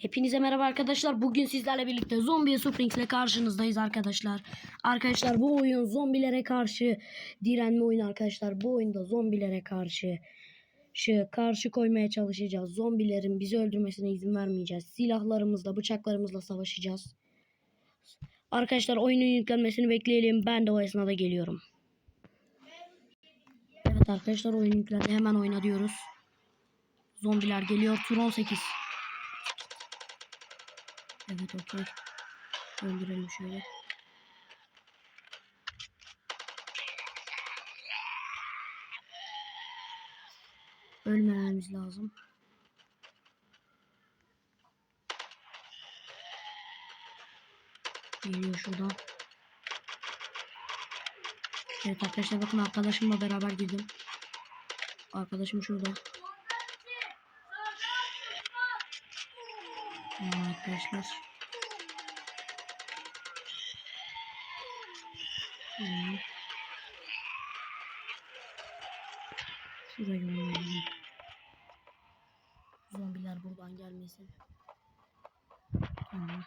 Hepinize merhaba arkadaşlar. Bugün sizlerle birlikte Zombie Springs ile karşınızdayız arkadaşlar. Arkadaşlar bu oyun zombilere karşı direnme oyunu arkadaşlar. Bu oyunda zombilere karşı şu karşı koymaya çalışacağız. Zombilerin bizi öldürmesine izin vermeyeceğiz. Silahlarımızla, bıçaklarımızla savaşacağız. Arkadaşlar oyunun yüklenmesini bekleyelim. Ben de o esnada geliyorum. Evet arkadaşlar oyun yüklendi. Hemen oyna diyoruz. Zombiler geliyor. Tur 18. Evet okey. Öldürelim şöyle. Ölmememiz lazım. Geliyor şuradan. Evet arkadaşlar bakın arkadaşımla beraber girdim. Arkadaşım şurada. Tamam arkadaşlar. Tamam. Şurayı oynayalım. Zombiler buradan gelmesin. Tamam.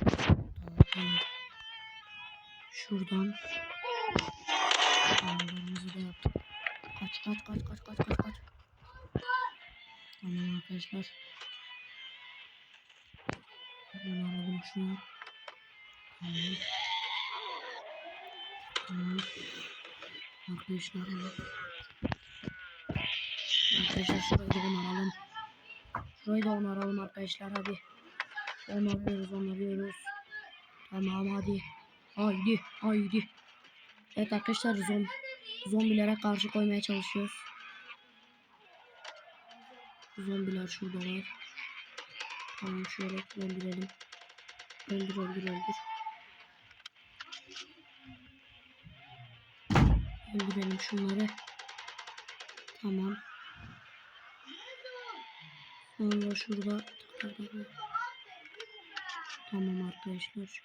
Tamam tamam. Şuradan. Ayarlarımızı da yaptık. Kaç kaç kaç kaç kaç kaç kaç. Tamam arkadaşlar. Alalım şunu. Tamam. Tamam. Arkadaşlar. Arkadaşlar şurayı da onaralım. Şurayı da onaralım arkadaşlar hadi. Onarıyoruz onarıyoruz. Tamam hadi. Haydi haydi. Evet arkadaşlar zom zombilere karşı koymaya çalışıyoruz. Zombiler şurada var. Tamam şöyle öldürelim. Öldür öldür öldür. Öldürelim şunları. Tamam. Sonra şurada. Tamam arkadaşlar.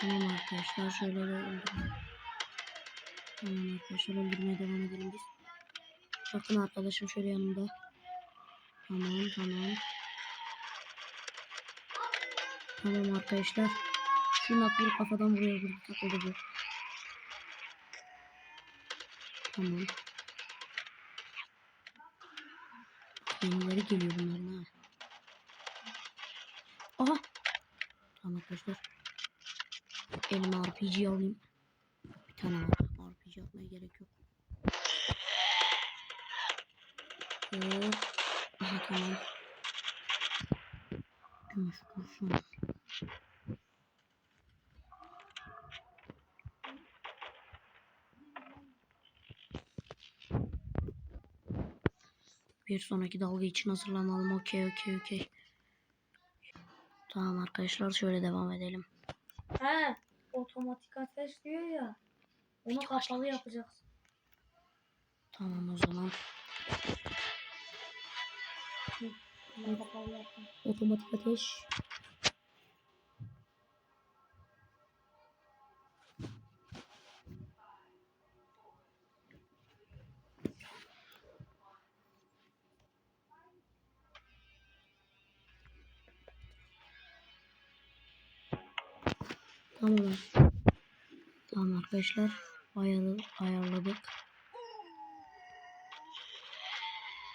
Tamam arkadaşlar şöyle de öldürelim. Tamam arkadaşlar öldürmeye devam edelim biz. Bakın arkadaşım şöyle yanında. Tamam tamam. Tamam arkadaşlar. Şunu atlayıp kafadan buraya vurdu takıldı bu. Tamam. Yenileri geliyor bunların ha. Aha. Tamam arkadaşlar. Elime RPG alayım. Bir tane var. RPG atmaya gerek yok. Hop. Aha tamam. Gümüş kurşun. Bir sonraki dalga için hazırlanalım. Okey okey okey. Tamam arkadaşlar şöyle devam edelim. He, otomatik ateş diyor ya. Onu kapalı yapacaksın. Tamam o zaman. Otomatik ateş. Tamam. Tamam arkadaşlar. Ayarladık. ayarladık.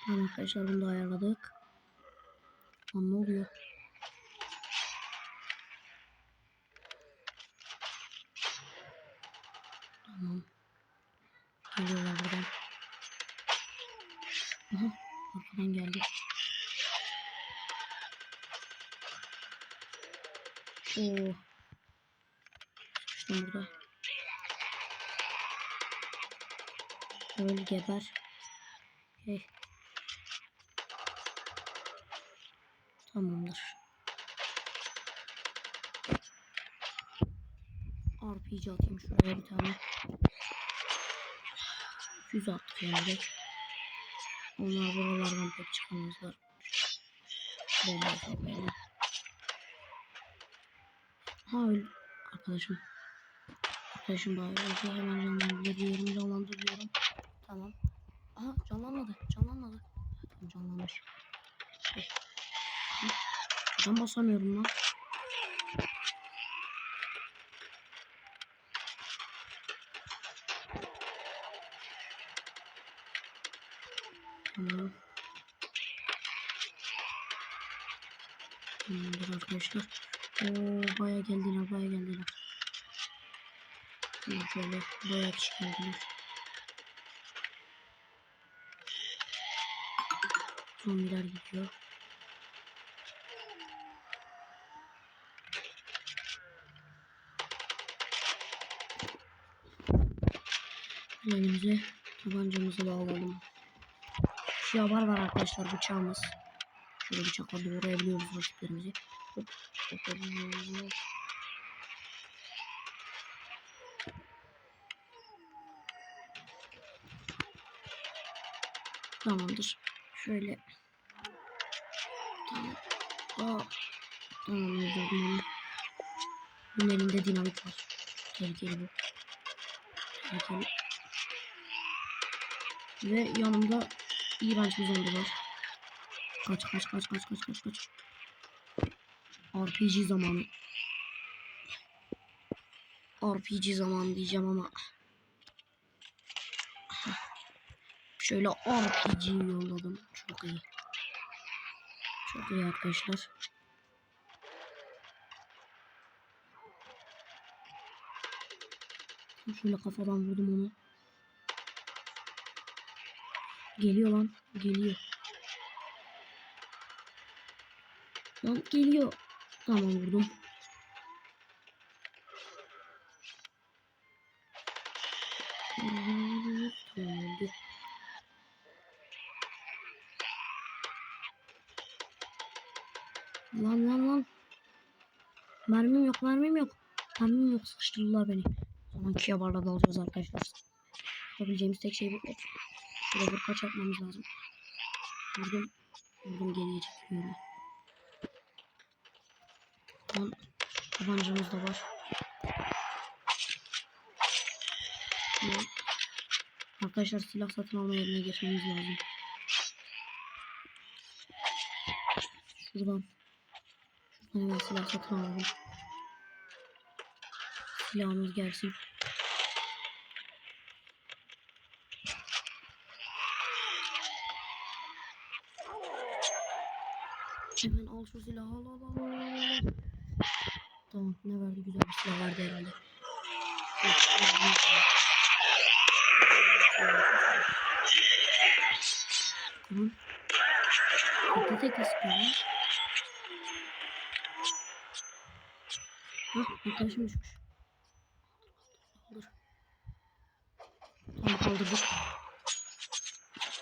Tamam arkadaşlar bunu da ayarladık. Lan ne oluyor? Tamam. Geliyorlar buradan. Aha arkadan geldi. Oo. Sıkıştım burada. Öl geber. Hey. Tamamdır. RPG atayım şuraya bir tane. 200 attık yani. Onlar buralardan pek çıkamazlar. Bomba atmayalım. Ha öyle. Arkadaşım. Arkadaşım öldü. Hemen canlandırıyorum. Canlandırıyorum. Tamam. Aha canlanmadı. Canlanmadı. Yavaş. Şey. Buradan basamıyorum lan. Tamam. Tamamdır arkadaşlar. Oo, baya geldiler, baya geldiler. Şimdi şöyle baya kişi geldiler. Zombiler gidiyor. Elimize tabancamızı da alalım. Şu yavar var arkadaşlar bıçağımız. Şöyle bıçakla doğrayabiliyoruz rakiplerimizi. Hop, hop, hop, hop, Tamamdır. Şöyle. Tamam. Aa. Tamam. Bunun elinde dinamit var. Tehlikeli bu. Tehlikeli. Ve yanımda iğrenç bir zombi var. Kaç kaç kaç kaç kaç kaç kaç. RPG zamanı. RPG zamanı diyeceğim ama. Şöyle RPG yolladım. Çok iyi. Çok iyi arkadaşlar. Şöyle kafadan vurdum onu. Geliyor lan. Geliyor. Lan geliyor. Tamam vurdum. Sıkıştırdılar beni. Zaman kia barla dalacağız arkadaşlar. Yapabileceğimiz tek şey bu. Hop. Şurada bir kaç yapmamız lazım. Vurdum. Vurdum geriye çekiyorum. Tamam. Tabancamız da var. Tamam. Arkadaşlar silah satın alma yerine geçmemiz lazım. Şuradan. Şuradan silah satın alalım. Silahımız gelsin. Hemen al şu silahı al al al. Tamam ne verdi güzel bir silah verdi herhalde. Tamam. Tekli sıkıyor lan. Hah arkadaşım düşmüş.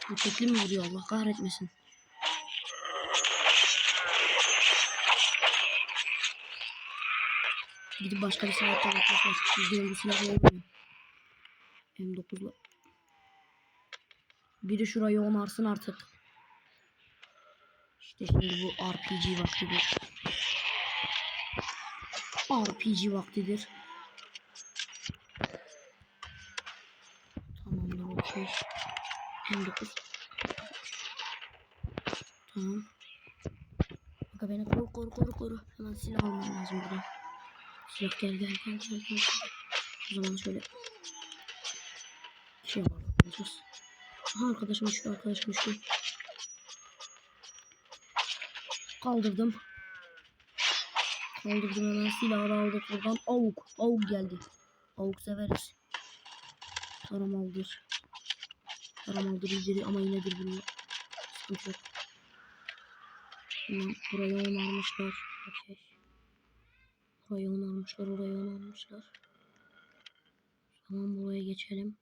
Bu tekli mi vuruyor Allah kahretmesin. Gidip başka bir silah yapacağım arkadaşlar. Bizde bu silah olmuyor. M9'la. Biri şurayı onarsın artık. İşte şimdi bu RPG vaktidir. RPG vaktidir. Tamamdır okey. M9. Tamam. Bak beni koru koru koru koru. Hemen silah almam lazım buradan. Silah gel gel gel gel gel. O zaman şöyle şey yapacağız. Aha arkadaşım düştü arkadaşım düştü. Kaldırdım. Kaldırdım hemen silahı aldık buradan. Avuk. Avuk geldi. Avuk severiz. Taramaldır. Taramaldır iyidir ama yinedir bunu. Sıkıntı yok. Hemen buraya onarmışlar. Okey. Buraya onarmışlar, oraya onarmışlar. Tamam buraya geçelim.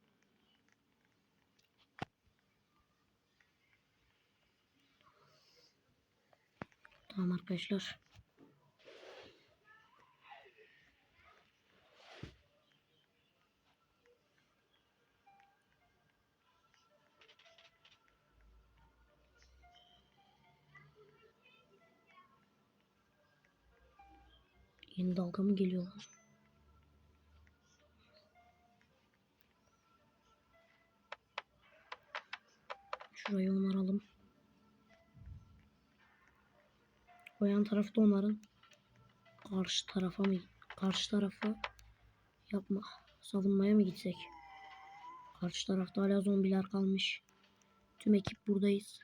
Tamam arkadaşlar. Dalga mı geliyor lan? Şurayı onaralım. O yan tarafı da onların. Karşı tarafa mı? Karşı tarafa yapma. Savunmaya mı gitsek? Karşı tarafta hala zombiler kalmış. Tüm ekip buradayız.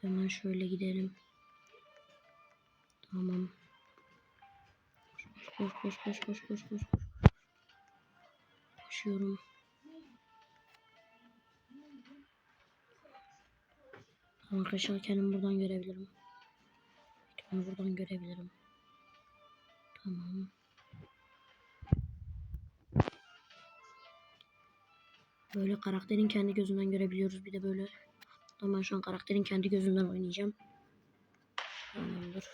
Hemen şöyle gidelim. Tamam. Koş koş koş koş koş koş koş. Koşuyorum. Arkadaşlar kendimi buradan görebilirim. Kendimi buradan görebilirim. Tamam. Böyle karakterin kendi gözünden görebiliyoruz. Bir de böyle. Tamam şu an karakterin kendi gözünden oynayacağım. Tamamdır.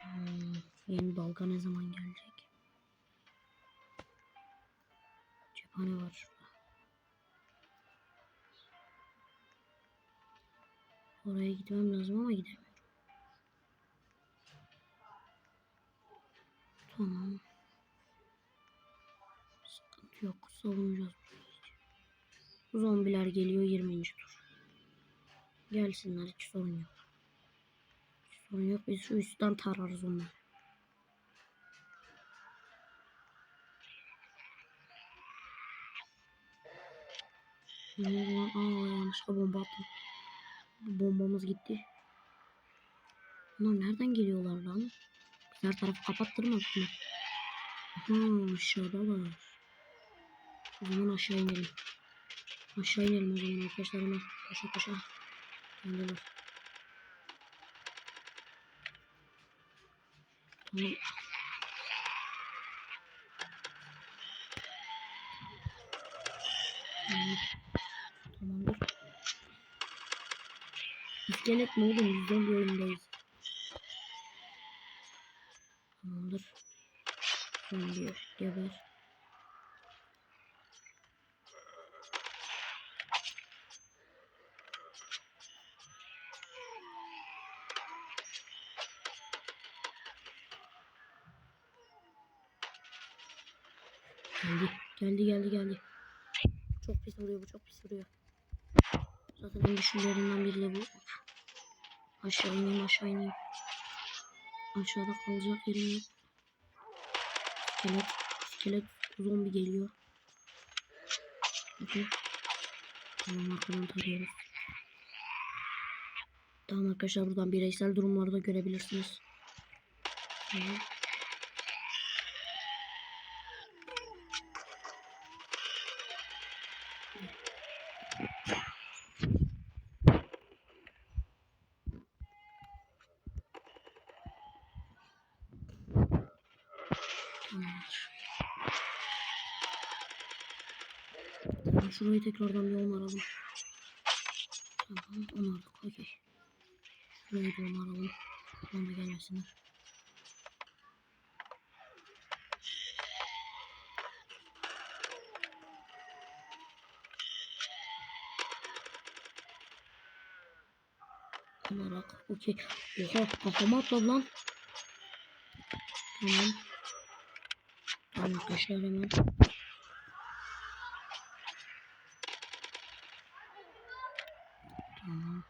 Hmm, yeni dalga ne zaman gelecek? Cephane var şurada. Oraya gitmem lazım ama gidemiyorum. Tamam. Sıkıntı yok. Savunacağız. Zombiler geliyor 20. tur. Gelsinler hiç sorun yok. Hiç sorun yok. Biz şu üstten tararız onları. Lan? Aa yanlışlıkla bomba attım. Bombamız gitti. Bunlar nereden geliyorlar lan? Her tarafı kapattırmadık mı? Aha aşağıdalar. O zaman aşağı inelim. Aşağı inelim o zaman arkadaşlar hemen. Koşa koşa. Tamam. Tamam. Tamamdır. İskelet mi oğlum? Biz zombi oyundayız. Tamamdır. Zombi geber. Geldi. Geldi geldi geldi. Çok pis vuruyor bu çok pis vuruyor. Zaten en güçlülerinden biri de bu. Aşağı ineyim aşağı ineyim. Aşağıda kalacak yerim yok. İskelet, iskelet zombi geliyor. Hadi. Tamam arkadan tarıyoruz. Tamam arkadaşlar buradan bireysel durumları da görebilirsiniz. Tamam. Şurayı tekrardan bir onaralım. Tamam onardık okey. Şurayı da onaralım. Da gelmesinler. Onarak okey. Oha kafama atladı lan. Tamam. Tamam arkadaşlar hemen. Tamam.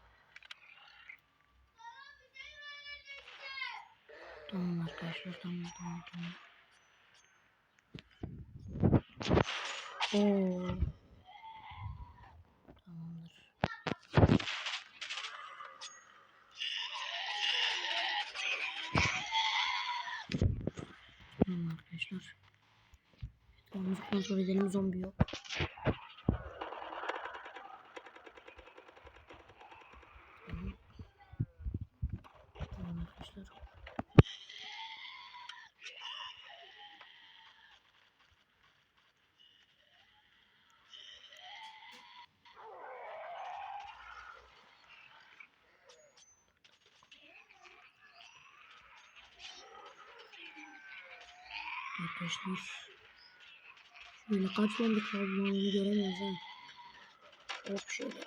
Tamam arkadaşlar tamam tamam tamam. Oo. Tamamdır. Tamam arkadaşlar. Etrafımızı kontrol edelim zombi yok. Tamam. Tamam arkadaşlar. Arkadaşlar. Şöyle kaç zombi kaldı lan onu göremiyoruz ha. Hop şöyle.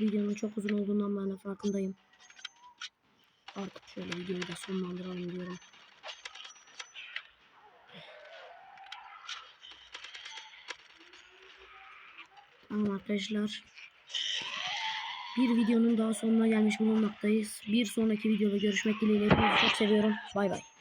Videonun çok uzun olduğundan ben de farkındayım. Artık şöyle videoyu da sonlandıralım diyorum. Tamam arkadaşlar. Bir videonun daha sonuna gelmiş bulunmaktayız. Bir sonraki videoda görüşmek dileğiyle. Çok seviyorum. Bay bay.